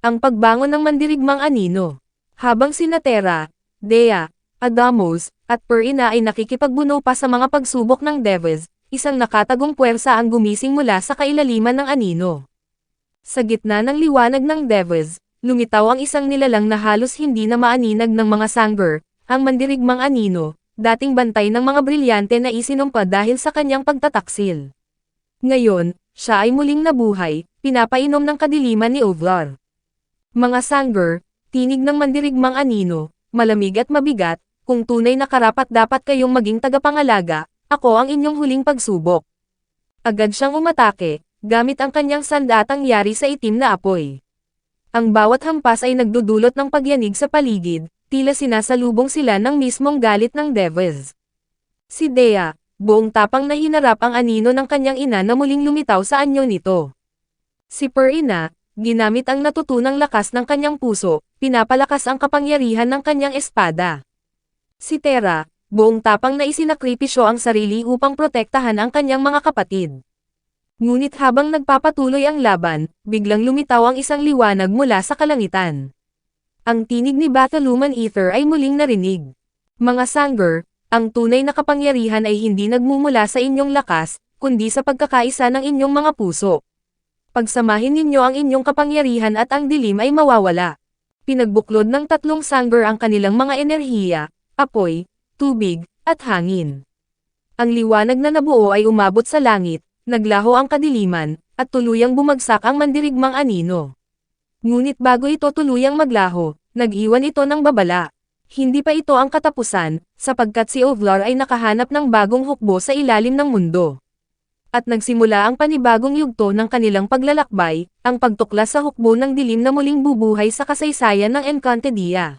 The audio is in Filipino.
Ang pagbangon ng mandirigmang anino. Habang si Natera, Dea, Adamos, at Perina ay nakikipagbuno pa sa mga pagsubok ng Devils, isang nakatagong puwersa ang gumising mula sa kailaliman ng anino. Sa gitna ng liwanag ng Devils, lumitaw ang isang nilalang na halos hindi na maaninag ng mga Sanger, ang mandirigmang anino, dating bantay ng mga brilyante na isinumpa dahil sa kanyang pagtataksil. Ngayon, siya ay muling nabuhay, pinapainom ng kadiliman ni Ovlar. Mga Sanger, tinig ng mandirigmang anino, malamig at mabigat, kung tunay na karapat dapat kayong maging tagapangalaga, ako ang inyong huling pagsubok. Agad siyang umatake, gamit ang kanyang sandatang yari sa itim na apoy. Ang bawat hampas ay nagdudulot ng pagyanig sa paligid, tila sinasalubong sila ng mismong galit ng Devils. Si Dea, buong tapang na hinarap ang anino ng kanyang ina na muling lumitaw sa anyo nito. Si Perina, ginamit ang natutunang lakas ng kanyang puso, pinapalakas ang kapangyarihan ng kanyang espada. Si Tera, buong tapang na isinakripisyo ang sarili upang protektahan ang kanyang mga kapatid. Ngunit habang nagpapatuloy ang laban, biglang lumitaw ang isang liwanag mula sa kalangitan. Ang tinig ni Bataluman Ether ay muling narinig. Mga Sanger, ang tunay na kapangyarihan ay hindi nagmumula sa inyong lakas, kundi sa pagkakaisa ng inyong mga puso. Pagsamahin ninyo ang inyong kapangyarihan at ang dilim ay mawawala. Pinagbuklod ng tatlong Sanger ang kanilang mga enerhiya, apoy, tubig, at hangin. Ang liwanag na nabuo ay umabot sa langit, naglaho ang kadiliman, at tuluyang bumagsak ang mandirigmang anino. Ngunit bago ito tuluyang maglaho, nag-iwan ito ng babala. Hindi pa ito ang katapusan, sapagkat si Ovlar ay nakahanap ng bagong hukbo sa ilalim ng mundo. At nagsimula ang panibagong yugto ng kanilang paglalakbay, ang pagtuklas sa hukbo ng dilim na muling bubuhay sa kasaysayan ng Encantadia.